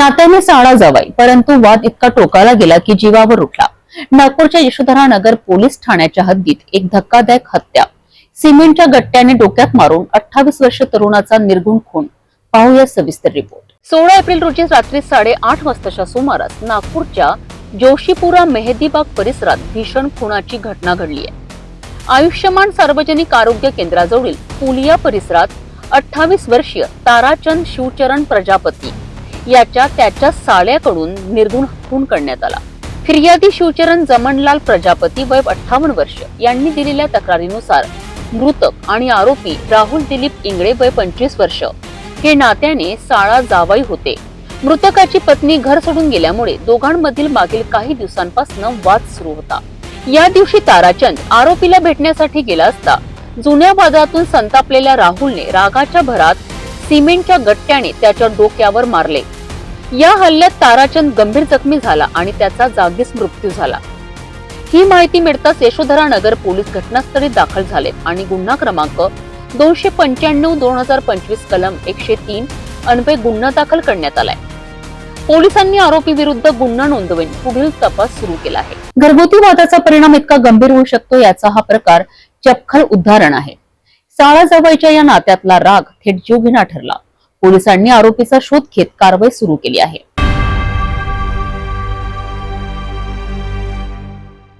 नात्याने साळा जावाई परंतु वाद इतका टोकाला गेला की जीवावर उठला नागपूरच्या यशोधरा नगर पोलीस ठाण्याच्या हद्दीत एक धक्कादायक हत्या. सिमेंटच्या गट्ट्याने डोक्यात मारून अठ्ठावीस वर्ष तरुणाचा निर्गुण खून. पाहूया सविस्तर रिपोर्ट. सोळा एप्रिल रोजी रात्री साडेआठ वाजताच्या सुमारास नागपूरच्या जोशीपुरा मेहदीबाग परिसरात भीषण खुनाची घटना घडली आहे. आयुष्यमान सार्वजनिक आरोग्य केंद्राजवळील पुलिया परिसरात अठ्ठावीस वर्षीय ताराचंद शिवचरण प्रजापती याच्या त्याच्या साळ्याकडून निर्गुण खून करण्यात आला. फिर्यादी शिवचरण जमनलाल प्रजापती वय अठ्ठावन्न वर्ष यांनी दिलेल्या तक्रारीनुसार मृतक आणि आरोपी राहुल दिलीप इंगळे वय पंचवीस वर्ष हे नात्याने साळा जावाई होते. मृतकाची पत्नी घर सोडून गेल्यामुळे दोघांमधील मागील काही दिवसांपासून वाद सुरू होता. या दिवशी ताराचंद आरोपीला भेटण्यासाठी गेला असता जुन्या वादातून संतापलेल्या राहुलने रागाच्या भरात सिमेंटच्या गट्ट्याने त्याच्या डोक्यावर मारले. या हल्ल्यात ताराचंद गंभीर जखमी झाला आणि त्याचा जागीच मृत्यू झाला. ही माहिती मिळताच यशोधरा नगर पोलीस घटनास्थळी दाखल झाले आणि गुन्हा क्रमांक दोनशे पंच्याण्णव दोन हजार पंचवीस कलम एकशे तीन अन्वये गुन्हा दाखल करण्यात आलाय. पोलिसांनी आरोपी विरुद्ध गुन्हा नोंदवून पुढील तपास सुरू केला आहे. घरगुती वादाचा परिणाम इतका गंभीर होऊ शकतो याचा हा प्रकार चपखल उदाहरण आहे. टाळाजवळच्या या नात्यातला राग थेट जीवघेणा ठरला. पोलिसांनी आरोपीचा शोध घेत कारवाई सुरू केली आहे.